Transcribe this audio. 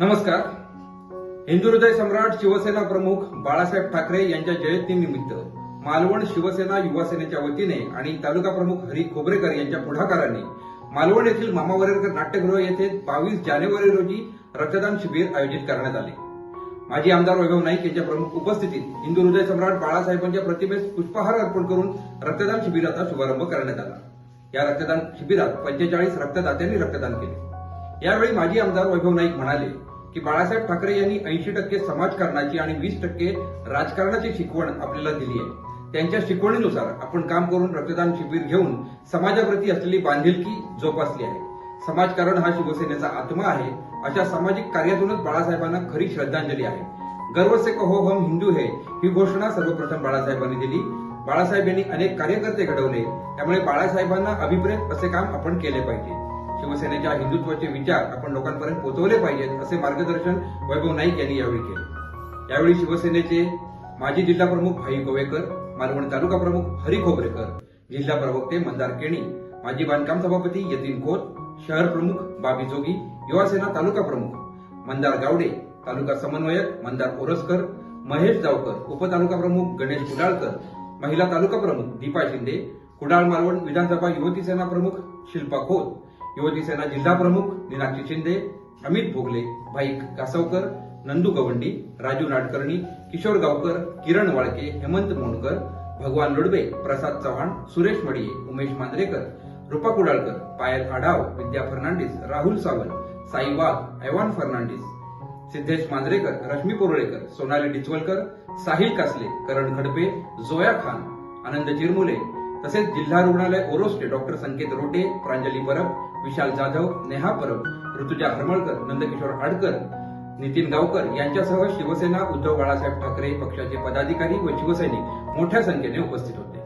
नमस्कार. हिंदू हृदय सम्राट शिवसेना प्रमुख बाळासाहेब ठाकरे यांच्या जयंतीनिमित्त मालवण शिवसेना युवा सेनेच्या वतीने आणि तालुका प्रमुख हरी खोबरेकर यांच्या पुढाकाराने मालवण येथील मामा वरेरकर नाट्यगृह येथे बावीस जानेवारी रोजी रक्तदान शिबिर आयोजित करण्यात आले. माजी आमदार वैभव नाईक यांच्या प्रमुख उपस्थितीत हिंदू हृदय सम्राट बाळासाहेबांच्या प्रतिमेस पुष्पहार अर्पण करून रक्तदान शिबिराचा शुभारंभ करण्यात आला. या रक्तदान शिबिरात पंचेचाळीस रक्तदात्यांनी रक्तदान केले. यावेळी माजी आमदार वैभव नाईक म्हणाले की बाळासाहेब ठाकरे यांनी ऐंशी टक्के समाजकारणाची आणि वीस टक्के राजकारणाची शिकवण आपल्याला दिली आहे. त्यांच्या शिकवणीनुसार आपण काम करून रक्तदान शिबिर घेऊन समाजाप्रती असलेली बांधिलकी जोपासली आहे. समाजकारण हा शिवसेनेचा आत्मा आहे. अशा सामाजिक कार्यातूनच बाळासाहेबांना खरी श्रद्धांजली आहे. गर्व से कहो हम हिंदू है ही घोषणा सर्वप्रथम बाळासाहेबांनी दिली. बाळासाहेब यांनी अनेक कार्यकर्ते घडवले. त्यामुळे बाळासाहेबांना अभिप्रेत असे काम आपण केले पाहिजे. शिवसेनेच्या हिंदुत्वाचे विचार आपण लोकांपर्यंत पोहोचवले पाहिजेत असे मार्गदर्शन वैभव नाईक यांनी यावेळी केले. यावेळी शिवसेनेचे माजी जिल्हा प्रमुख भाई गोवेकर मालवण तालुका प्रमुख हरी खोबरेकर जिल्हा प्रवक्ते मंदार केणी माजी बांधकाम सभापती यतीन खोत शहर प्रमुख बाबी जोगी युवासेना तालुका प्रमुख मंदार गावडे तालुका समन्वयक मंदार ओरसकर महेश जावकर उपतालुका प्रमुख गणेश कुडाळकर महिला तालुका प्रमुख दीपा शिंदे कुडाळ मालवण विधानसभा युवती सेना प्रमुख शिल्पा खोत युवती सेना जिल्हा प्रमुख मीनाक्षी शिंदे अमित भोगले भाई कासवकर नंदू गवंडी राजू नाडकर्णी किशोर गावकर किरण वाळके हेमंत मोंडकर भगवान लुडबे प्रसाद चव्हाण सुरेश मडिये उमेश मांजरेकर रुपा कुडाळकर पायल आढाव विद्या फर्नांडिस राहुल सावंत साई वाघ ऐवान फर्नांडिस सिद्धेश मांजरेकर रश्मी पोरळेकर सोनाली डिचवलकर साहिल कासले करण खडपे जोया खान आनंद चिरमुले तसेच जिल्हा रुग्णालय ओरोस्टे डॉक्टर संकेत रोटे प्रांजली परब विशाल जाधव नेहा परब ऋतुजा हरमळकर नंदकिशोर आडकर नितीन गावकर यांच्यासह शिवसेना उद्धव बाळासाहेब ठाकरे पक्षाचे पदाधिकारी व शिवसैनिक मोठ्या संख्येने उपस्थित होते.